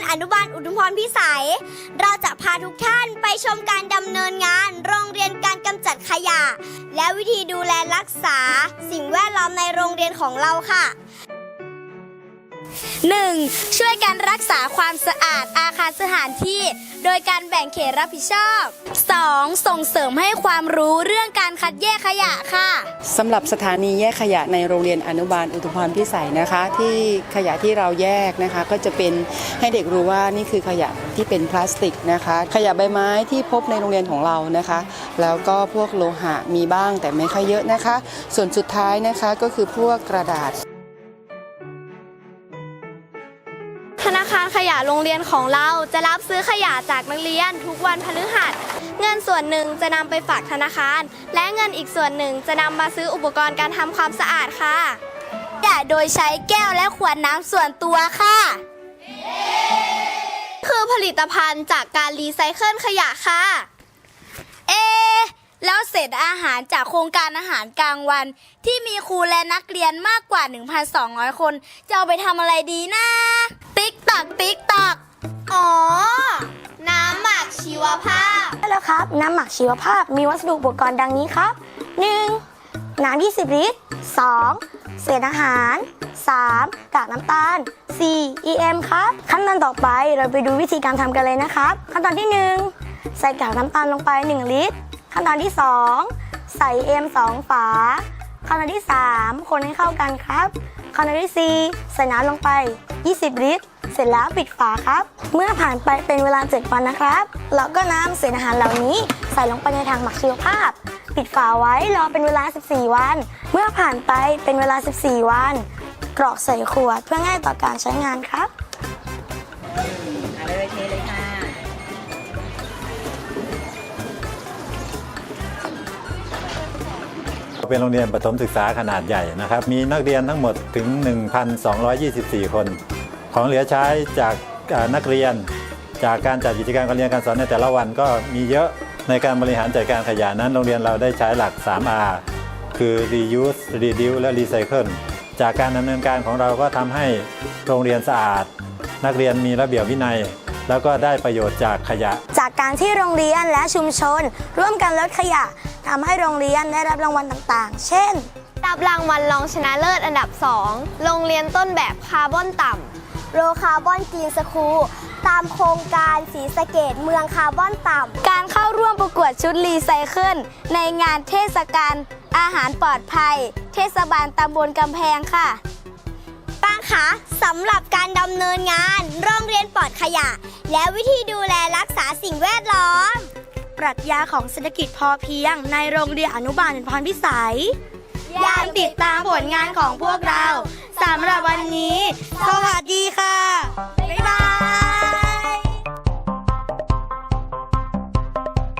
นอนุบาลอุดมพรพิสัย เราจะพาทุกท่านไปชมการดำเนินงาน โรงเรียนการกำจัดขยะ และวิธีดูแลรักษา สิ่งแวดล้อมในโรงเรียนของเราค่ะ 1. ช่วยกันรักษาความสะอาดอาคารสถานที่ โดยการแบ่งเขตรับผิดชอบ 2. ส่งเสริมให้ความรู้เรื่องการคัดแยกขยะค่ะ สำหรับสถานีแยกขยะในโรงเรียนอนุบาลอุทุมพรพิสัยนะคะ ที่ขยะที่เราแยกนะคะ ก็จะเป็นให้เด็กรู้ว่านี่คือขยะที่เป็นพลาสติกนะคะ ขยะใบไม้ที่พบในโรงเรียนของเรานะคะ แล้วก็พวกโลหะมีบ้างแต่ไม่ค่อยเยอะนะคะ ส่วนสุดท้ายนะคะก็คือพวกกระดาษ ยะโรงเรียนของเราจะรับซื้อขยะจากนักเรียนทุกวันพฤหัส เงินส่วนหนึ่งจะนำไปฝากธนาคาร และเงินอีกส่วนหนึ่งจะนำมาซื้ออุปกรณ์การทำความสะอาดค่ะขยะโดยใช้แก้วและขวดน้ำส่วนตัวค่ะ คือผลิตภัณฑ์จากการรีไซเคิลขยะค่ะ เอ แล้วเศษอาหารจากโครงการอาหารกลางวัน ที่มีครูและนักเรียนมากกว่า 1,200 คน จะเอาไปทำอะไรดีนะ ติ๊กตักติ๊กตัก อ๋อ น้ำหมักชีวภาพใช่แล้วครับ น้ำหมักชีวภาพมีวัสดุอุปกรณ์ดังนี้ครับ 1. น้ำ20 ลิตร 2. เศษอาหาร 3. กากน้ำตาล 4. EM ครับ ขั้นตอนต่อไปเราไปดูวิธีการทำกันเลยนะครับ ขั้นตอนที่ 1 ใส่กากน้ำตาลลงไป 1 ลิตร ขั้นตอนที่ 2 ใส่ EM 2 ฝา ขั้นตอนที่ 3 คนให้เข้ากันครับ ขั้นตอนที่4ใส่น้ำลงไป 20 ลิตร เสร็จแล้วปิดฝาครับ เมื่อผ่านไปเป็นเวลา 7 วันนะครับ เราก็นำเศษอาหารเหล่านี้ใส่ลงไปในถังหมักชีวภาพ ปิดฝาไว้รอเป็นเวลา 14 วัน เมื่อผ่านไปเป็นเวลา 14 วัน กรอกใส่ขวดเพื่อง่ายต่อการใช้งานครับ เป็นโรงเรียนประถมศึกษาขนาดใหญ่นะครับ มีนักเรียนทั้งหมดถึง 1,224 คน ของเหลือใช้จากนักเรียน จากการจัดกิจกรรมการเรียนการสอนในแต่ละวันก็มีเยอะในการบริหารจัดการขยะนั้น โรงเรียนเราได้ใช้หลัก 3R คือ reuse reduce และ recycle จากการดำเนินการของเราก็ทำให้โรงเรียนสะอาด นักเรียนมีระเบียบวินัยแล้วก็ได้ประโยชน์จากขยะ จากการที่โรงเรียนและชุมชน ร่วมกันลดขยะ ทำให้โรงเรียนได้รับรางวัลต่างๆ เช่น รับรางวัลรองชนะเลิศอันดับ 2 โรงเรียนต้นแบบคาร์บอนต่ำโรคาร์บอนจีนสคูลตามโครงการสีสะเกตเมืองคาร์บอนต่ำ การเข้าร่วมประกวดชุดรีไซเคิลในงานเทศกาลอาหารปลอดภัย เทศบาลตำบลกำแพงค่ะป้าคะสำหรับการดำเนินงานโรงเรียนปลอดขยะ และวิธีดูแลรักษาสิ่งแวดล้อม ปรัชญาของเศรษฐกิจพอเพียง ในโรงเรียนอนุบาลพรพิสัยอย่าติดตามผลงานของพวกเราสำหรับวันนี้ สวัสดี